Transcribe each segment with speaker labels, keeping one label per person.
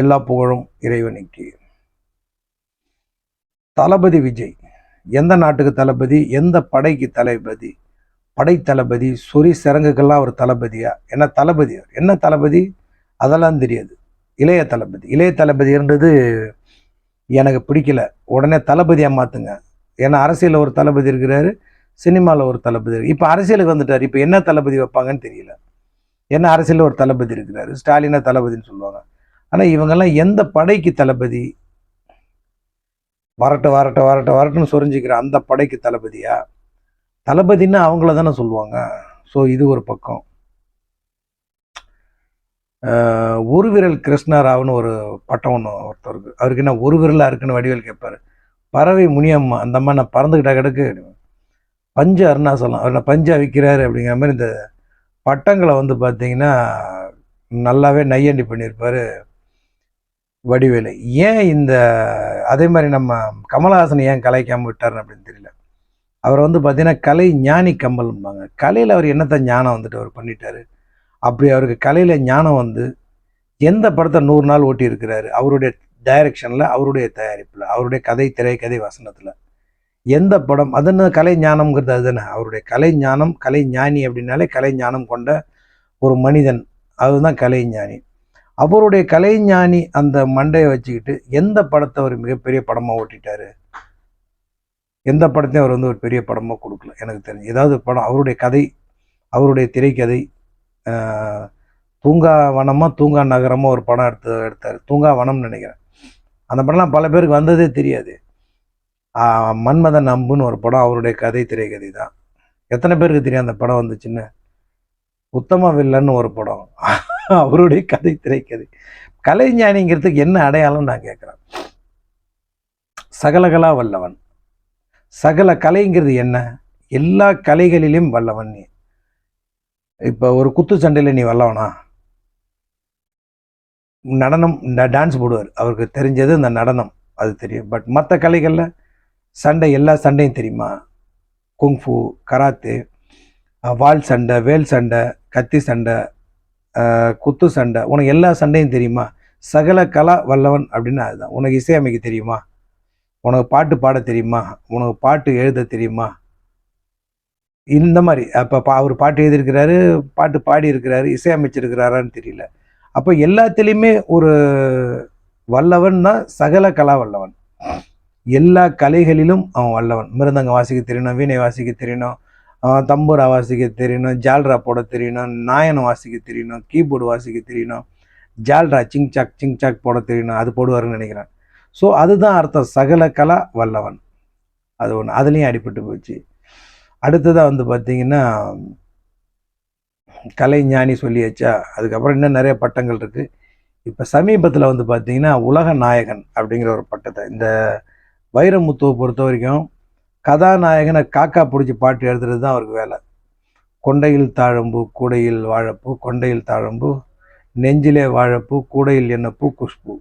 Speaker 1: எல்லா புகழும் இறைவனுக்கு. தளபதி விஜய். எந்த நாட்டுக்கு தளபதி? எந்த படைக்கு தளபதி? படை தளபதி சொறி சிறங்குக்கெல்லாம் ஒரு தளபதியா? என்ன தளபதி என்ன தளபதி? அதெல்லாம் தெரியாது. இளைய தளபதி. இளைய தளபதின்றது எனக்கு பிடிக்கல. உடனே தளபதியாக மாற்றுங்க ஏன்னா அரசியலில் ஒரு தளபதி இருக்கிறாரு சினிமாவில் ஒரு தளபதி இருக்கு இப்போ அரசியலுக்கு வந்துட்டார். இப்போ என்ன தளபதி வைப்பாங்கன்னு தெரியல. என்ன அரசியலில் ஒரு தளபதி இருக்கிறாரு? ஸ்டாலினை தளபதின்னு சொல்லுவாங்க. ஆனால் இவங்கெல்லாம் எந்த படைக்கு தளபதி? வரட்ட வரட்ட வரட்ட வரட்டுன்னு சொரிஞ்சிக்கிற அந்த படைக்கு தளபதியா? தளபதின்னா அவங்கள தானே சொல்லுவாங்க. ஸோ இது ஒரு பக்கம். ஒரு விரல் கிருஷ்ணராவ்னு ஒரு பட்டம் ஒன்று ஒருத்தருக்கு அவருக்கு என்ன ஒரு விரலாக இருக்குன்னு வடிவேல் கேட்பாரு பறவை முனியம்மா அந்த அம்மா நான் பறந்துக்கிட்டா கிடக்கு. பஞ்ச அருணாசலம் அவர் நான் பஞ்சா விற்கிறாரு அப்படிங்கிற மாதிரி இந்த பட்டங்களை வந்து பார்த்திங்கன்னா நல்லாவே நையாண்டி பண்ணியிருப்பார். வடிவேலு. ஏன் இந்த அதே மாதிரி நம்ம கமலஹாசன் ஏன் கலைக்காமல் விட்டார் அப்படின்னு தெரியல. அவர் வந்து பார்த்தீங்கன்னா கலை ஞானி கம்பல்ம்பாங்க கலையில் அவர் என்னத்த ஞானம் வந்துட்டு அவர் பண்ணிட்டாரு? அப்படி அவருக்கு கலையில் ஞானம் வந்து எந்த படத்தை நூறு நாள் ஓட்டி இருக்கிறாரு? அவருடைய டைரக்ஷனில் அவருடைய தயாரிப்பில் அவருடைய கதை திரைக்கதை வசனத்தில். எந்த படம்? அது என்ன கலை ஞானம்ங்கிறது அதுதானே அவருடைய கலை ஞானம் கலை ஞானி அப்படின்னாலே கலை ஞானம் கொண்ட ஒரு மனிதன். அதுதான் கலை ஞானி. அவருடைய கலைஞானி அந்த மண்டையை வச்சுக்கிட்டு எந்த படத்தை அவர் மிகப்பெரிய படமாக ஓட்டிட்டாரு? எந்த படத்தையும் அவர் வந்து ஒரு பெரிய படமாக கொடுக்கல எனக்கு தெரிஞ்சு. ஏதாவது படம் அவருடைய கதை அவருடைய திரைக்கதை தூங்கா வனமாக தூங்கா நகரமாக ஒரு படம் எடுத்து எடுத்தார். தூங்கா வனம்னு நினைக்கிறேன். அந்த படம்லாம் பல பேருக்கு வந்ததே தெரியாது. மன்மத மன்மதன் அம்புன்னு ஒரு படம் அவருடைய கதை திரைக்கதை தான். எத்தனை பேருக்கு தெரியும் அந்த படம் வந்துச்சுன்னு? உத்தம வில்லன்னு ஒரு படம். அவருடைய கதை திரைக்கதை. கலைஞானிங்கிறதுக்கு என்ன அடையாளம் நான் கேட்குறேன். சகலகலா வல்லவன். சகல கலைங்கிறது என்ன? எல்லா கலைகளிலும் வல்லவன் நீ. இப்போ ஒரு குத்து சண்டையில் நீ வல்லவனா? நடனம் டான்ஸ் போடுவார். அவருக்கு தெரிஞ்சது இந்த நடனம். அது தெரியும். பட் மற்ற கலைகளில் சண்டை எல்லா சண்டையும் தெரியுமா? குங்ஃபு கராத்து வால் வாள் சண்டை வேல் சண்டை கத்தி சண்டை குத்து சண்டை. உனக்கு எல்லா சண்டையும் தெரியுமா? சகல கலா வல்லவன் அப்படின்னு அதுதான். உனக்கு இசையமைக்க தெரியுமா? உனக்கு பாட்டு பாட தெரியுமா? உனக்கு பாட்டு எழுத தெரியுமா? இந்த மாதிரி. அப்போ பா அவர் பாட்டு எழுதியிருக்கிறாரு பாட்டு பாடி இருக்கிறாரு இசையமைச்சிருக்கிறாரான்னு தெரியல. அப்போ எல்லாத்துலேயுமே ஒரு வல்லவன் தான் சகல கலா வல்லவன். எல்லா கலைகளிலும் அவன் வல்லவன். மிருதங்க வாசிக்க தெரியணும் வீணை வாசிக்க தெரியணும் தம்பூரா வாசிக்க தெரியணும் ஜால்ரா போட தெரியணும் நாயனம் வாசிக்க தெரியணும் கீபோர்டு வாசிக்க தெரியணும் ஜால்ரா சிங் சாக் சிங் சாக் போட தெரியணும் அது போடுவாருன்னு நினைக்கிறேன். ஸோ அதுதான் அர்த்தம். சகல கலா வல்லவன். அது ஒன்று அதுலேயும் அடிபட்டு போச்சு. அடுத்ததாக வந்து பார்த்திங்கன்னா கலை ஞானி சொல்லியாச்சா? அதுக்கப்புறம் இன்னும் நிறைய பட்டங்கள் இருக்குது இப்போ சமீபத்தில் வந்து பார்த்தீங்கன்னா உலக நாயகன் அப்படிங்கிற ஒரு பட்டத்தை இந்த வைரமுத்துவை பொறுத்த வரைக்கும் கதாநாயகனை காக்கா பிடிச்சி பாட்டு எழுதுறது தான் அவருக்கு வேலை. கொண்டையில் தாழம்பு கூடையில் வாழைப்பூ கொண்டையில் தாழம்பூ நெஞ்சிலே வாழைப்பூ கூடையில் என்ன பூ குஷ்பு.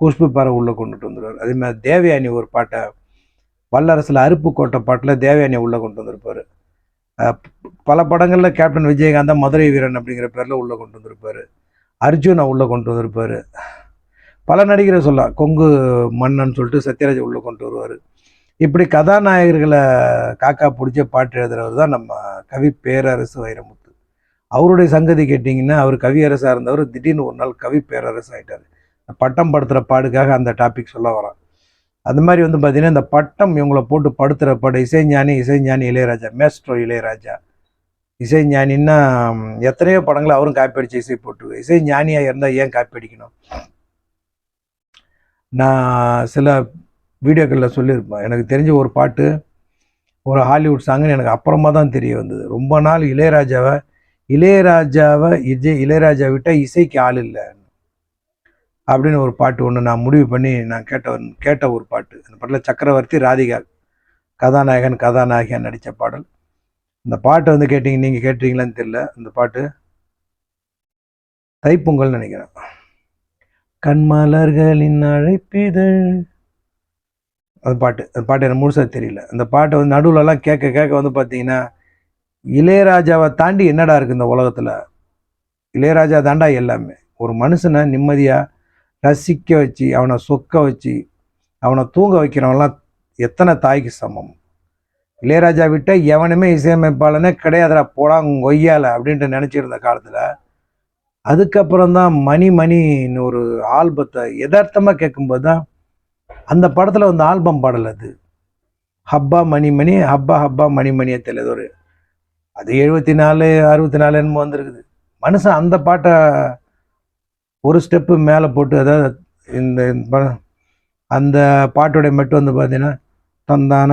Speaker 1: குஷ்பு பாறை உள்ளே கொண்டுட்டு வந்துடுவார். அதே மாதிரி தேவயானி ஒரு பாட்டை வல்லரசில் அருப்பு கோட்டை பாட்டில் தேவயானியை உள்ளே கொண்டு வந்திருப்பார். பல படங்களில் கேப்டன் விஜயகாந்தா மதுரை வீரன் அப்படிங்கிற பேரில் உள்ளே கொண்டு வந்திருப்பார். அர்ஜுனை உள்ளே கொண்டு வந்திருப்பார். பல நடிகரை சொல்லலாம். கொங்கு மன்னன் சொல்லிட்டு சத்யராஜ் உள்ளே கொண்டு வருவார். இப்படி கதாநாயகர்களை காக்கா பிடிச்ச பாட்டு எழுதுறவர் தான் நம்ம கவி பேரரசு வைரமுத்து. அவருடைய சங்கதி கேட்டிங்கன்னா அவர் கவியரசாக இருந்தவர் திடீர்னு ஒரு நாள் கவி பேரரசு ஆகிட்டார் பட்டம் படுத்துகிற பாடுக்காக அந்த டாபிக் சொல்ல வரேன். அந்த மாதிரி வந்து பார்த்தீங்கன்னா இந்த பட்டம் இவங்களை போட்டு படுத்துகிற பாடு இசைஞானி இசைஞானி இளையராஜா மேஸ்ட்ரோ இளையராஜா. இசைஞானின்னா எத்தனையோ படங்களை அவரும் காப்பி அடித்து இசை போட்டு இசைஞானியாக இருந்தால் ஏன் காப்பி அடிக்கணும் நான் சில வீடியோக்களில் சொல்லியிருப்பேன். எனக்கு தெரிஞ்ச ஒரு பாட்டு ஒரு ஹாலிவுட் சாங்குன்னு எனக்கு அப்புறமா தான் தெரிய வந்தது. ரொம்ப நாள் இளையராஜாவை இளையராஜாவை விஜய் இளையராஜா விட்டால் இசைக்கு ஆள் இல்லை. அப்படின்னு ஒரு பாட்டு ஒன்று நான் முடிவு பண்ணி நான் கேட்ட கேட்ட ஒரு பாட்டு. அந்த பாட்டில் சக்கரவர்த்தி ராதிகா கதாநாயகன் கதாநாயகன் நடித்த பாடல். இந்த பாட்டை வந்து கேட்டீங்க நீங்கள் கேட்டீங்களான்னு தெரியல. அந்த பாட்டு தைப்பொங்கல்னு நினைக்கிறேன். கண்மலர்களின் அழைப்பிதழ் அந்த பாட்டு அந்த பாட்டு எனக்கு முழுசாக தெரியல. அந்த பாட்டை வந்து நடுவுலலாம் கேட்க கேட்க வந்து பார்த்தீங்கன்னா இளையராஜாவை தாண்டி என்னடா இருக்குது இந்த உலகத்தில்? இளையராஜா தாண்டா எல்லாமே. ஒரு மனுஷனை நிம்மதியாக ரசிக்க வச்சு அவனை சொக்க வச்சு அவனை தூங்க வைக்கிறவன்லாம் எத்தனை தாய்க்கு சமம்? இளையராஜா விட்டால் எவனுமே இசையமைப்பாளனே கிடையாதுடா போடாங்க கொய்யால அப்படின்ட்டு நினச்சிருந்த காலத்தில் அதுக்கப்புறம் தான் மணி மணின்னு ஒரு ஆல்பத்தை யதார்த்தமாக கேட்கும்போது தான் அந்த படத்தில் வந்து ஆல்பம் பாடல் அது ஹப்பா மணி மணி ஹப்பா ஹப்பா மணி மணியே ஒரு அது எழுபத்தி நாலு அறுபத்தி நாலு என்னமோ வந்திருக்குது மனுஷன் அந்த பாட்டை ஒரு ஸ்டெப்பு மேலே போட்டு அதாவது இந்த இந்த அந்த பாட்டோடைய மெட்டு வந்து பார்த்தீங்கன்னா தந்தான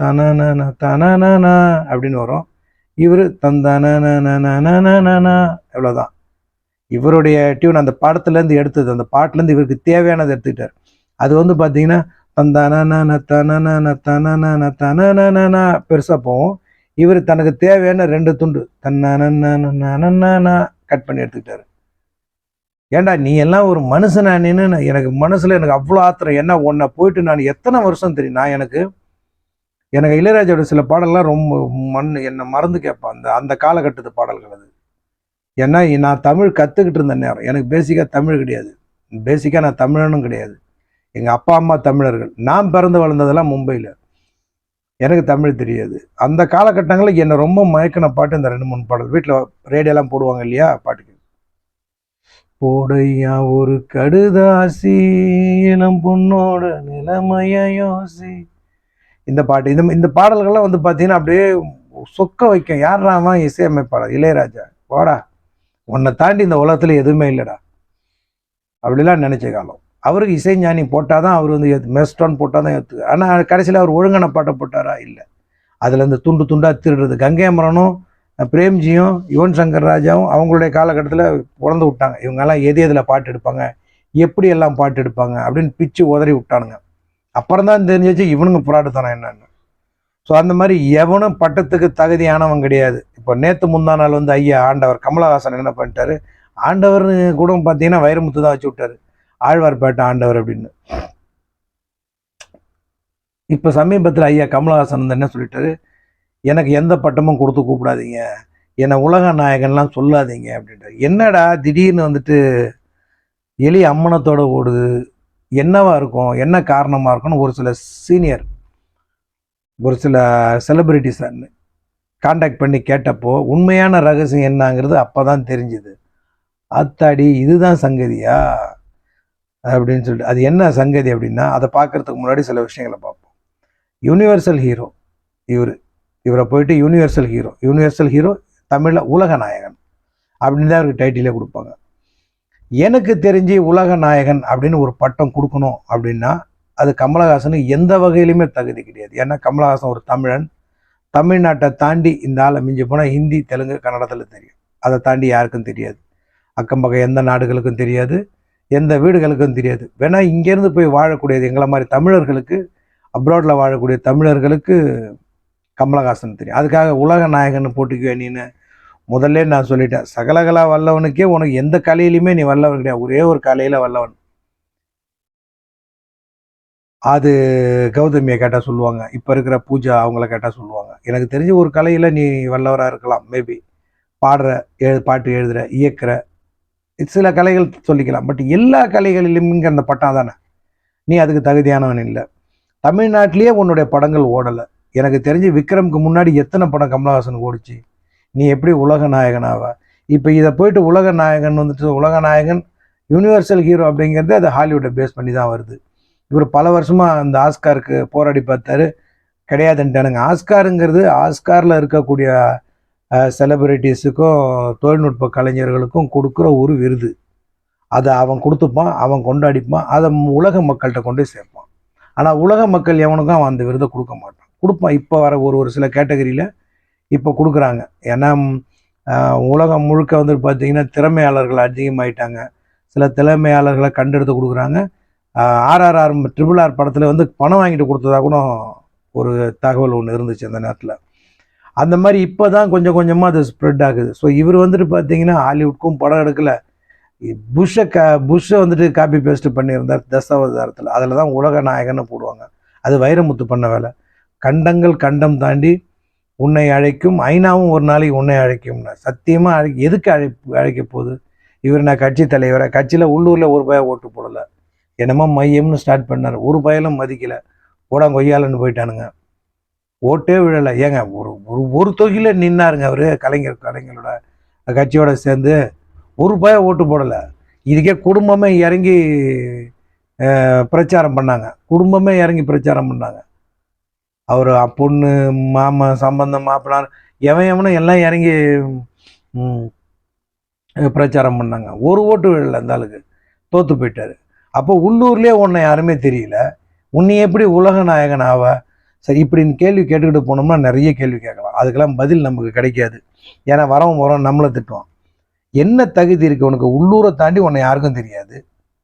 Speaker 1: தன தன அப்படின்னு வரும் இவர் தந்தான எவ்வளோதான் இவருடைய டியூன் அந்த படத்துலேருந்து எடுத்தது அந்த பாட்டிலேருந்து இவருக்கு தேவையானதை எடுத்துக்கிட்டார் அது வந்து பார்த்தீங்கன்னா தந்தான தன தன தன பெருசாக போகும். இவர் தனக்கு தேவையான ரெண்டு துண்டு தன்னான கட் பண்ணி எடுத்துக்கிட்டாரு. ஏண்டா நீ எல்லாம் ஒரு மனுஷனா எனக்கு மனசில் எனக்கு அவ்வளோ ஆத்திரம் என்ன உன்னை போயிட்டு நான் எத்தனை வருஷம் தெரியும் நான் எனக்கு எனக்கு இளையராஜோட சில பாடல்லாம் ரொம்ப மண் என்னை மறந்து கேட்பேன் அந்த அந்த காலகட்டத்து பாடல்கள் அது. ஏன்னா நான் தமிழ் கற்றுக்கிட்டு இருந்த நேரம் எனக்கு பேசிக்காக தமிழ் கிடையாது. பேசிக்காக நான் தமிழனும் கிடையாது. எங்கள் அப்பா அம்மா தமிழர்கள். நான் பிறந்து வளர்ந்ததெல்லாம் மும்பையில். எனக்கு தமிழ் தெரியாது. அந்த காலகட்டங்களில் என்னை ரொம்ப மயக்கின பாட்டு இந்த ரெண்டு மூணு பாடல். வீட்டில் ரேடியோலாம் போடுவாங்க இல்லையா பாட்டுக்கு. போடையா ஒரு கடுதாசி இளம் பொண்ணோட நிலைமைய யோசி. இந்த பாட்டு இந்த இந்த பாடல்கள்லாம் வந்து பார்த்தீங்கன்னா அப்படியே சொக்க வைக்கும். யாரா அவன் இசையமைப்பாளர்? இளையராஜா. போடா உன்னை தாண்டி இந்த உலகத்தில் எதுவுமே இல்லைடா. அப்படிலாம் நினச்ச காலம். அவருக்கு இசைஞானி போட்டால் தான் அவர் வந்து மெஸ்டான் போட்டால் தான் ஏற்று ஆனால் கடைசியில் அவர் ஒழுங்கான பாட்டை போட்டாரா? இல்லை. அதில் இந்த துண்டு துண்டாக திருடுறது. கங்கைமரனும் பிரேம்ஜியும் யுவன் சங்கர் ராஜாவும் அவங்களுடைய காலகட்டத்தில் பிறந்து விட்டாங்க. இவங்கெல்லாம் எது எதில் பாட்டு எடுப்பாங்க? எப்படி எல்லாம் பாட்டு எடுப்பாங்க? அப்படின்னு பிச்சு உதறி விட்டானுங்க. அப்புறம் தான் தெரிஞ்சிச்சு இவனுங்க புராட்டுத்தனம் என்னன்னு. ஸோ அந்த மாதிரி எவனும் பட்டத்துக்கு தகுதியானவன் கிடையாது. இப்போ நேற்று முந்தா நாள் வந்து ஐயா ஆண்டவர் கமலஹாசன் என்ன பண்ணிட்டாரு? ஆண்டவர்னு கூட பார்த்தீங்கன்னா வைரமுத்து தான் வச்சு விட்டாரு. ஆழ்வார்பேட்டை ஆண்டவர் அப்படின்னு. இப்போ சமீபத்தில் ஐயா கமலஹாசன் வந்து என்ன சொல்லிட்டாரு? எனக்கு எந்த பட்டமும் கொடுத்து கூப்பிடாதீங்க. என்னை உலக நாயகன்லாம் சொல்லாதீங்க அப்படின்ட்டு என்னடா திடீர்னு வந்துட்டு எலி அம்மனத்தோட ஓடுது. என்னவா இருக்கும்? என்ன காரணமாக இருக்கும்னு ஒரு சில சீனியர் ஒரு சில செலிபிரிட்டிஸ் காண்டாக்ட் பண்ணி கேட்டப்போ உண்மையான ரகசியம் என்னங்கிறது அப்போ தான் தெரிஞ்சுது. அத்தாடி இதுதான் சங்கதியா? அப்படின்னு சொல்லிட்டு அது என்ன சங்கதி அப்படின்னா அதை பார்க்கறதுக்கு முன்னாடி சில விஷயங்களை பார்ப்போம். யூனிவர்சல் ஹீரோ இவர் இவரை போயிட்டு யூனிவர்சல் ஹீரோ யூனிவர்சல் ஹீரோ தமிழில் உலக நாயகன் அப்படின்னு தான் அவருக்கு டைட்டிலே கொடுப்பாங்க. எனக்கு தெரிஞ்சு உலக நாயகன் அப்படின்னு ஒரு பட்டம் கொடுக்கணும் அப்படின்னா அது கமலஹாசனுக்கு எந்த வகையிலுமே தகுதி கிடையாது. ஏன்னா கமலஹாசன் ஒரு தமிழன். தமிழ்நாட்டை தாண்டி இந்த ஆளை மிஞ்சி போனால் ஹிந்தி தெலுங்கு கன்னடத்தில் தெரியும். அதை தாண்டி யாருக்கும் தெரியாது. அக்கம் பக்கம் எந்த நாடுகளுக்கும் தெரியாது. எந்த வீடுகளுக்கும் தெரியாது. வேணால் இங்கேருந்து போய் வாழக்கூடியது எங்களை மாதிரி தமிழர்களுக்கு அப்ராடில் வாழக்கூடிய தமிழர்களுக்கு கமலஹாசன் தெரியும். அதுக்காக உலக நாயகன் போட்டிக்குவே நீன்னு முதல்ல நான் சொல்லிட்டேன். சகலகலா வல்லவனுக்கே உனக்கு எந்த கலையிலையுமே நீ வல்லவன் கிடையாது. ஒரே ஒரு கலையில் வல்லவன். அது கௌதமியை கேட்டால் சொல்லுவாங்க. இப்போ இருக்கிற பூஜா அவங்கள கேட்டால் சொல்லுவாங்க. எனக்கு தெரிஞ்ச ஒரு கலையில் நீ வல்லவராக இருக்கலாம். மேபி பாடுற எழு பாட்டு எழுதுகிற இயக்குற சில கலைகள் சொல்லிக்கலாம் பட் எல்லா கலைகளிலும் இங்கே அந்த பட்டம் தானே? நீ அதுக்கு தகுதியானவன் இல்லை. தமிழ்நாட்டிலேயே உன்னுடைய படங்கள் ஓடலை. எனக்கு தெரிஞ்சு விக்ரம்க்கு முன்னாடி எத்தனை படம் கமலஹாசன் ஓடிச்சு? நீ எப்படி உலக நாயகனாவ இப்போ இதை போயிட்டு உலக நாயகன் வந்துட்டு உலக நாயகன் யூனிவர்சல் ஹீரோ அப்படிங்கிறது அது ஹாலிவுட்டை பேஸ் பண்ணி தான் வருது. இவர் பல வருஷமாக அந்த ஆஸ்காருக்கு போராடி பார்த்தாரு. கிடையாதுன்ட்டானுங்க. ஆஸ்காருங்கிறது ஆஸ்காரில் இருக்கக்கூடிய செலிபிரிட்டிஸுக்கும் தொழில்நுட்ப கலைஞர்களுக்கும் கொடுக்குற ஒரு விருது. அதை அவன் கொடுத்துப்பான் அவன் கொண்டாடிப்பான் அதை உலக மக்கள்கிட்ட கொண்டு சேர்ப்பான். ஆனால் உலக மக்கள் எவனுக்கும் அவன் அந்த விருதை கொடுக்க மாட்டான். கொடுப்பான். இப்போ வர ஒரு ஒரு சில கேட்டகரியில் இப்போ கொடுக்குறாங்க. ஏன்னா உலகம் முழுக்க வந்து பார்த்தீங்கன்னா திறமையாளர்கள் அதிகமாயிட்டாங்க. சில திறமையாளர்களை கண்டெடுத்து கொடுக்குறாங்க. ஆர்ஆர்ஆர் ட்ரிபிள் ஆர் படத்தில் வந்து பணம் வாங்கிட்டு கொடுத்ததா கூட ஒரு தகவல் ஒன்று இருந்துச்சு அந்த நேரத்தில். அந்த மாதிரி இப்போ தான் கொஞ்சம் கொஞ்சமாக அது ஸ்ப்ரெட் ஆகுது. ஸோ இவர் வந்துட்டு பார்த்தீங்கன்னா ஹாலிவுட்க்கும் படம் எடுக்கலை. புஷ்ஷை க புஷ்ஷை வந்துட்டு காப்பி பேஸ்ட் பண்ணியிருந்தார் தசாவதாரத்தில். அதில் தான் உலக நாயகன்னு போடுவாங்க. அது வைரமுத்து பண்ண வேலை. கண்டங்கள் கண்டம் தாண்டி உன்னை அழைக்கும் ஐநாவும் ஒரு நாளைக்கு உன்னை அழைக்கும்னா. சத்தியமாக அழை எதுக்கு அழை அழைக்க போகுது? இவர் நான் கட்சி தலைவரை? கட்சியில் உள்ளூரில் ஒரு பய ஓட்டு போடலை. என்னமோ மையம்னு ஸ்டார்ட் பண்ணார். ஒரு பயலும் மதிக்கலை. போடா கொய்யாலன்னு போயிட்டானுங்க. ஓட்டே விழலை ஏங்க ஒரு ஒரு ஒரு தொகையில் நின்னாருங்க அவர் கலைஞர் கலைஞரோட கட்சியோட சேர்ந்து ஒரு பய ஓட்டு போடலை. இதுக்கே குடும்பமே இறங்கி பிரச்சாரம் பண்ணாங்க. குடும்பமே இறங்கி பிரச்சாரம் பண்ணாங்க. அவர் பொண்ணு மாமா சம்பந்தம் மாப்பிள்ளார் எவன் எவனும் எல்லாம் இறங்கி பிரச்சாரம் பண்ணாங்க. ஒரு ஓட்டு விழலை அந்த ஆளுக்கு. தோற்று போயிட்டார். அப்போ உள்ளூர்லேயே உன்னை யாருமே தெரியல. உன்னை எப்படி உலக நாயகன் ஆவ? சரி இப்படின்னு கேள்வி கேட்டுக்கிட்டு போனோம்னா நிறைய கேள்வி கேட்கலாம். அதுக்கெல்லாம் பதில் நமக்கு கிடைக்காது. ஏன்னா வரவன் வரவன் நம்மளை திட்டுவான். என்ன தகுதி இருக்கு உனக்கு? உள்ளூரை தாண்டி உன்னை யாருக்கும் தெரியாது.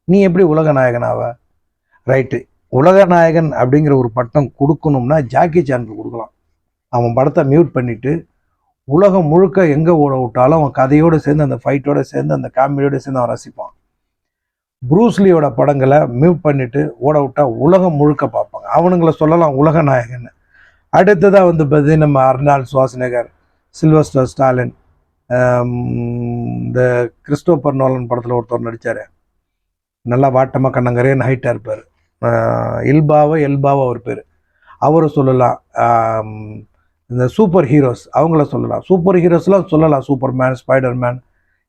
Speaker 1: நீ எப்படி உலக நாயகனாவ ரைட்டு உலக நாயகன் அப்படிங்கிற ஒரு பட்டம் கொடுக்கணும்னா ஜாக்கி சானுக்கு கொடுக்கலாம். அவன் படத்தை மியூட் பண்ணிட்டு உலகம் முழுக்க எங்கே ஓட விட்டாலும் அவன் கதையோடு சேர்ந்து அந்த ஃபைட்டோடு சேர்ந்து அந்த காமெடியோடு சேர்ந்து அவன் ரசிப்பான். ப்ரூஸ்லியோட படங்களை மியூட் பண்ணிட்டு ஓட விட்டா உலகம் முழுக்க பார்ப்பாங்க. அவனுங்களை சொல்லலாம் உலக நாயகன்னு. அடுத்ததாக வந்து பார்த்தீங்கன்னா நம்ம அர்னால் சுவாஸ்நகர் சில்வஸ்டர் ஸ்டாலின் இந்த கிறிஸ்டோபர் நோலன் படத்தில் ஒருத்தர் நடித்தார் நல்லா வாட்டமாக கண்ணங்கரையன் ஹைட்டாக இருப்பார். இல்பாவோ எல்பாவோ அவர் பேர். அவரை சொல்லலாம் இந்த சூப்பர் ஹீரோஸ் அவங்கள சொல்லலாம். சூப்பர் ஹீரோஸ்லாம் சொல்லலாம் சூப்பர் மேன் ஸ்பைடர் மேன்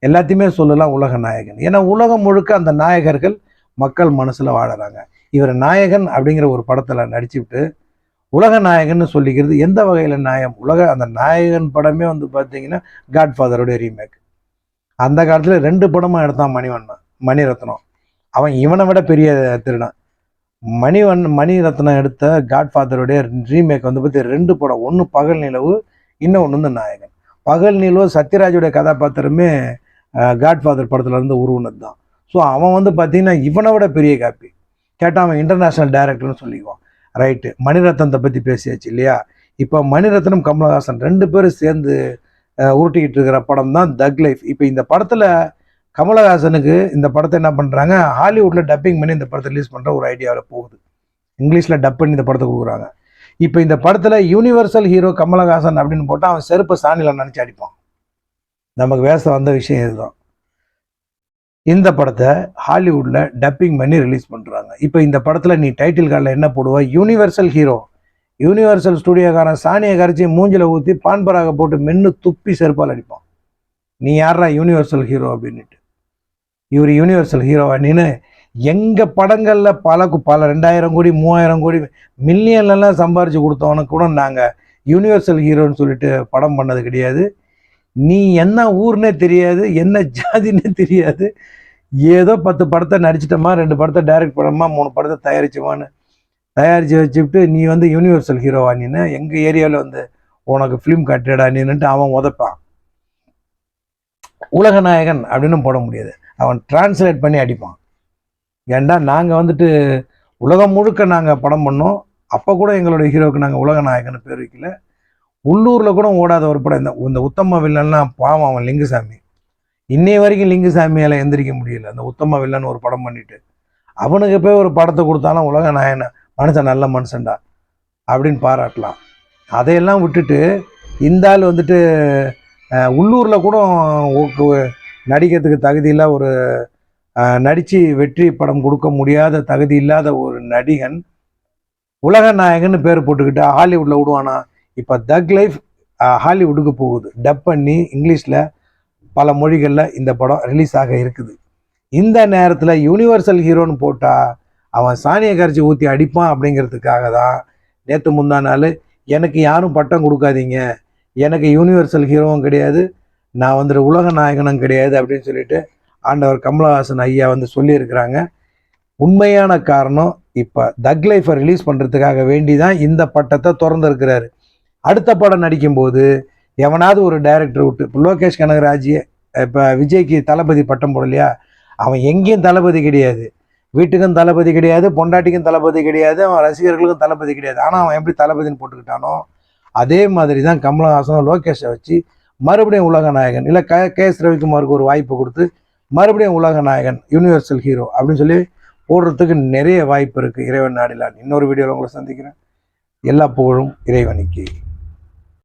Speaker 1: எல்லாத்தையுமே சொல்லலாம் உலக நாயகன். ஏன்னா உலகம் முழுக்க அந்த நாயகர்கள் மக்கள் மனசில் வாழறாங்க. இவர் நாயகன் அப்படிங்கிற ஒரு படத்தில் நடிச்சுட்டு உலக நாயகன்னு சொல்லிக்கிறது எந்த வகையில் நாயம் உலக அந்த நாயகன் படமே வந்து பார்த்தீங்கன்னா காட்ஃபாதருடைய ரீமேக் அந்த காலத்தில் ரெண்டு படமாக எடுத்தான் மணிவண்ணன் மணிரத்னம். அவன் இவனை விட பெரிய திருடன். மணிவன் மணிரத்னம் எடுத்த காட்ஃபாதருடைய ரீமேக் வந்து பற்றி ரெண்டு படம். ஒன்று பகல் நிலவு இன்னொன்று வந்து நாயகன். பகல் நிலவு சத்யராஜுடைய கதாபாத்திரமே காட்ஃபாதர் படத்துல இருந்து உருவனது தான் ஸோ அவன் வந்து பார்த்தீங்கன்னா இவனை விட பெரிய காப்பி. கேட்டால் அவன் இன்டர்நேஷ்னல் டைரக்டர்னு சொல்லிக்குவான். ரைட்டு மணிரத்னத்தை பற்றி பேசியாச்சு இல்லையா? இப்போ மணிரத்னம் கமலஹாசன் ரெண்டு பேரும் சேர்ந்து உருட்டிக்கிட்டு இருக்கிற படம் தான் தக் லைஃப் இப்போ இந்த படத்தில் கமலஹாசனுக்கு இந்த படத்தை என்ன பண்ணுறாங்க ஹாலிவுட்டில் டப்பிங் பண்ணி இந்த படத்தை ரிலீஸ் பண்ணுற ஒரு ஐடியாவில் போகுது. இங்கிலீஷில் டப் பண்ணி இந்த படத்தை கொடுக்குறாங்க. இப்போ இந்த படத்தில் யூனிவர்சல் ஹீரோ கமலஹாசன் அப்படின்னு போட்டால் அவன் செருப்பை சாணியில் நினச்சி அடிப்பான். நமக்கு வேஷம் வந்த விஷயம் இதுதான். இந்த படத்தை ஹாலிவுட்டில் டப்பிங் பண்ணி ரிலீஸ் பண்ணுறாங்க இப்போ இந்த படத்தில் நீ டைட்டில் கார்டில் என்ன போடுவ? யூனிவர்சல் ஹீரோ யூனிவர்சல் ஸ்டுடியோக்காரன் சாணியை கரைச்சி மூஞ்சில ஊற்றி பான்பராக போட்டு மென்று துப்பி செருப்பால் அடிப்பான். நீ யாரா யூனிவர்சல் ஹீரோ அப்படின்னுட்டு. இவர் யூனிவர்சல் ஹீரோவா நின்று எங்கள் படங்களில் பல பல ரெண்டாயிரம் கோடி மூவாயிரம் கோடி மில்லியன்லலாம் சம்பாரிச்சு கொடுத்தவனுக்கு கூட நாங்கள் யூனிவர்சல் ஹீரோன்னு சொல்லிட்டு படம் பண்ணது கிடையாது. நீ என்ன ஊர்னே தெரியாது என்ன ஜாதின்னே தெரியாது. ஏதோ பத்து படத்தை நடிச்சிட்டோமா ரெண்டு படத்தை டைரக்ட் பண்ணோமா மூணு படத்தை தயாரிச்சோமான்னு தயாரித்து வச்சுக்கிட்டு நீ வந்து யூனிவர்சல் ஹீரோவா நீனு? எங்கள் ஏரியாவில் வந்து உனக்கு ஃபிலிம் கட்டிடா நீன்னுட்டு அவன் உதைப்பான். உலக நாயகன் அப்படின்னு போட முடியாது. அவன் டிரான்ஸ்லேட் பண்ணி அடிப்பான். ஏன்டா நாங்கள் வந்துட்டு உலகம் முழுக்க நாங்கள் படம் பண்ணோம். அப்போ கூட எங்களுடைய ஹீரோவுக்கு நாங்கள் உலக நாயகன் பேர் வைக்கல. உள்ளூரில் கூட ஓடாத ஒரு படம் இந்த இந்த உத்தம வில்லன்லாம் பாவம் அவன் லிங்குசாமி. இன்னை வரைக்கும் லிங்குசாமியால் எந்திரிக்க முடியல. அந்த உத்தம வில்லன் ஒரு படம் பண்ணிட்டு அவனுக்கு போய் ஒரு படத்தை கொடுத்தாலும் உலக நாயன மனுஷன் நல்ல மனுஷன்டா அப்படின்னு பாராட்டலாம். அதையெல்லாம் விட்டுட்டு இந்த ஆள் வந்துட்டு உள்ளூரில் கூட நடிக்கிறதுக்கு தகுதியில்ல ஒரு நடித்து வெற்றி படம் கொடுக்க முடியாத தகுதி இல்லாத ஒரு நடிகன் உலக நாயகன்னு பேர் போட்டுக்கிட்டு ஹாலிவுட்டில் விடுவானா? இப்போ தக் லைஃப் ஹாலிவுட்டுக்கு போகுது. டப் பண்ணி இங்கிலீஷில் பல மொழிகளில் இந்த படம் ரிலீஸ் ஆக இருக்குது. இந்த நேரத்தில் யூனிவர்சல் ஹீரோன்னு போட்டால் அவன் சாணியை கரைச்சி ஊற்றி அடிப்பான் அப்படிங்கிறதுக்காக தான் நேற்று முந்தா நாள் எனக்கு யாரும் பட்டம் கொடுக்காதீங்க. எனக்கு யூனிவர்சல் ஹீரோவும் கிடையாது. நான் வந்துட்டு உலக நாயகனும் கிடையாது அப்படின்னு சொல்லிட்டு ஆண்டவர் கமலஹாசன் ஐயா வந்து சொல்லியிருக்கிறாங்க. உண்மையான காரணம் இப்போ தக் லைஃபை ரிலீஸ் பண்ணுறதுக்காக வேண்டி தான் இந்த பட்டத்தை திறந்துருக்கிறாரு. அடுத்த படம் நடிக்கும்போது எவனாவது ஒரு டைரக்டர் விட்டு இப்போ லோகேஷ் கனகராஜ் இப்போ விஜய்க்கு தளபதி பட்டம் போடலையா அவன் எங்கேயும் தளபதி கிடையாது. வீட்டுக்கும் தளபதி கிடையாது பொண்டாட்டிக்கும் தளபதி கிடையாது அவன் ரசிகர்களுக்கும் தளபதி கிடையாது. ஆனால் அவன் எப்படி தளபதின்னு போட்டுக்கிட்டானோ அதே மாதிரி தான் கமலஹாசனும் லோகேஷை வச்சு மறுபடியும் உலக நாயகன் இல்லை க கே எஸ் ரவிக்குமாருக்கு ஒரு வாய்ப்பு கொடுத்து மறுபடியும் உலக நாயகன் யூனிவர்சல் ஹீரோ அப்படின்னு சொல்லி போடுறதுக்கு நிறைய வாய்ப்பு இருக்குது இறைவன் நாடிலான். இன்னொரு வீடியோவில் உங்களை சந்திக்கிறேன். எல்லா புகழும் இறைவனுக்கு.